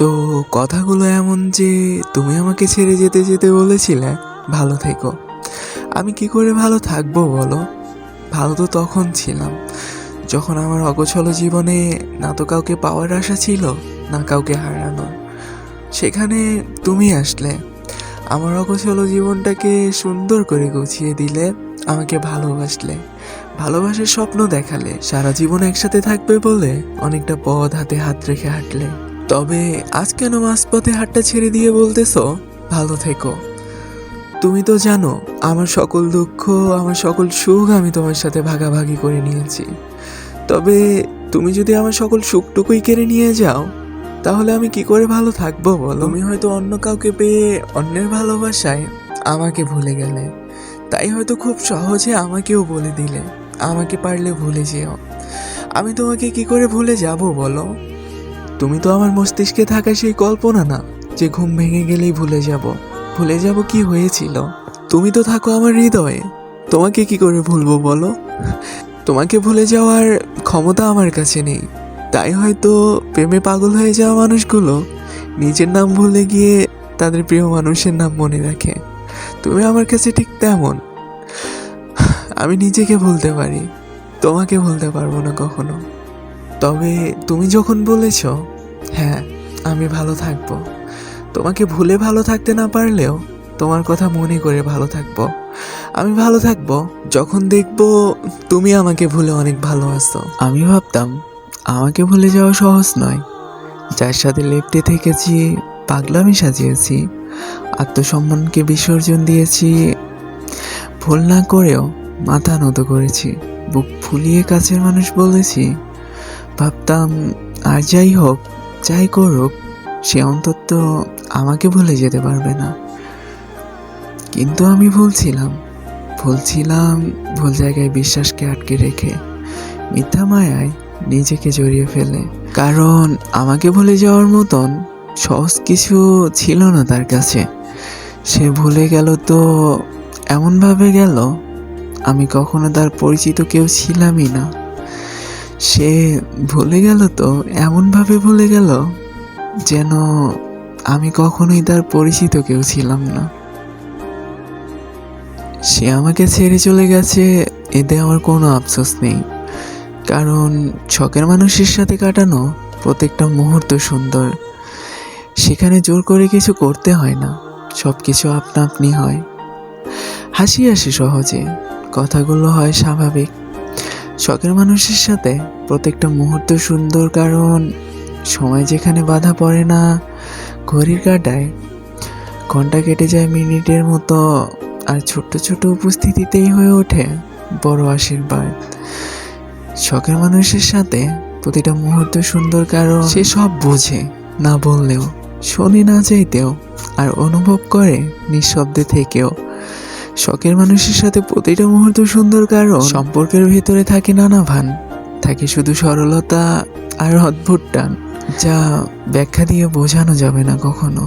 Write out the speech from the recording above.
তো কথাগুলো এমন যে তুমি আমাকে ছেড়ে যেতে যেতে বলেছিলে, ভালো থেকো। আমি কি করে ভালো থাকব বলো? ভালো তো তখন ছিলাম। যখন আমার অগোছল জীবনে না তো কাউকে পাওয়ার আশা ছিল, না কাউকে হারানোর সেখানে তুমি আসলে। আমার অগোছল জীবনটাকে সুন্দর করে গুছিয়ে দিলে, আমাকে ভালোবাসলে। ভালোবাসার স্বপ্ন দেখালে। সারা জীবন একসাথে থাকবে বলে অনেকটা পথ হাতে হাত রেখে হাঁটলে। তবে আজ কেন মাঝপথে হাতটা ছেড়ে দিয়ে বলতেছো? ভালো থেকো। তুমি তো জানো, আমার সকল দুঃখ, আমার সকল সুখ আমি তোমার সাথে ভাগাভাগি করে নিয়েছি। তবে তুমি যদি আমার সকল সুখটুকুই কেড়ে নিয়ে যাও, তাহলে আমি কি করে ভালো থাকব বলো? তুমি হয়তো অন্য কাউকে পেয়ে অন্যের ভালোবাসায় আমাকে ভুলে গেলে। তাই হয়তো খুব সহজে আমাকেও বলে দিলে। আমাকে পারলে ভুলে যেও। আমি তোমাকে কি করে ভুলে যাব বলো? তুমি তো আমার মস্তিষ্কে থাকা সেই কল্পনা না যে ঘুম ভেঙে গেলেই ভুলে যাব। ভুলে যাব কি হয়েছিল? তুমি তো থাকো আমার হৃদয়ে। তোমাকে কি করে ভুলবো বলো? তোমাকে ভুলে যাওয়ার ক্ষমতা আমার কাছে নেই। তাই হয়তো প্রেমে পাগল হয়ে যাওয়া মানুষগুলো নিজের নাম ভুলে গিয়ে তাদের প্রিয় মানুষের নাম মনে রাখে। তুমি আমার কাছে ঠিক তেমন। আমি নিজেকে ভুলতে পারি। তোমাকে ভুলতে পারব না কখনো। তবে তুমি যখন বলেছ হ্যাঁ আমি ভালো থাকব। তোমাকে ভুলে ভালো থাকতে না পারলেও তোমার কথা মনে করে ভালো থাকব। আমি ভালো থাকব যখন দেখব তুমি আমাকে ভুলে অনেক ভালো আছো। আমি ভাবতাম, আমাকে ভুলে যাওয়া সহজ নয়। যার সাথে লেপটে থেকেছি, পাগলামি সাজিয়েছি, আত্মসম্মানকে বিসর্জন দিয়েছি, ভুল না করেও মাথা নত করেছি, বুক ফুলিয়ে কাছের মানুষ বলেছি। ভাবতাম, আর যাই হোক যাই করুক, সে অন্তত আমাকে ভুলে যেতে পারবে না। কিন্তু আমি ভুলছিলাম। ভুলছিলাম ভুল জায়গায় বিশ্বাসকে আটকে রেখে, মিথ্যা মায়ায় নিজেকে জড়িয়ে ফেলে। কারণ আমাকে ভুলে যাওয়ার মতন সহজ কিছু ছিল না তার কাছে। সে ভুলে গেল তো এমনভাবে গেল, আমি কখনো তার পরিচিত কেউ ছিলামই না। সে ভুলে গেল তো, এমনভাবে ভুলে গেল যেন আমি কখনোই তার পরিচিত কেউ ছিলাম না। সে আমাকে ছেড়ে চলে গেছে, এতে আমার কোনো আফসোস নেই। কারণ শখের মানুষের সাথে কাটানো প্রত্যেকটা মুহূর্ত সুন্দর। সেখানে জোর করে কিছু করতে হয় না সব কিছু আপনা আপনি হয়। হাসি আসে সহজে, কথাগুলো হয় স্বাভাবিক। শখের মানুষের সাথে প্রত্যেকটা মুহূর্ত সুন্দর, কারণ সময় যেখানে বাধা পড়ে না, ঘড়ির কাটায় ঘণ্টা কেটে যায় মিনিটের মতো, আর ছোট্ট ছোট উপস্থিতিতেই হয়ে ওঠে বড় আশীর্বাদ। শখের মানুষের সাথে প্রতিটা মুহূর্ত সুন্দর, কারণ সে সব বোঝে, না বললেও, শোনে না চাইতেও, আর অনুভব করে নিঃশব্দে থেকেও। শখের মানুষের সাথে প্রতিটা মুহূর্ত সুন্দর কারণ সম্পর্কের ভেতরে থাকে নানা ভান। থাকে শুধু সরলতা আর অদ্ভুত টান, যা ব্যাখ্যা দিয়ে বোঝানো যাবে না কখনো।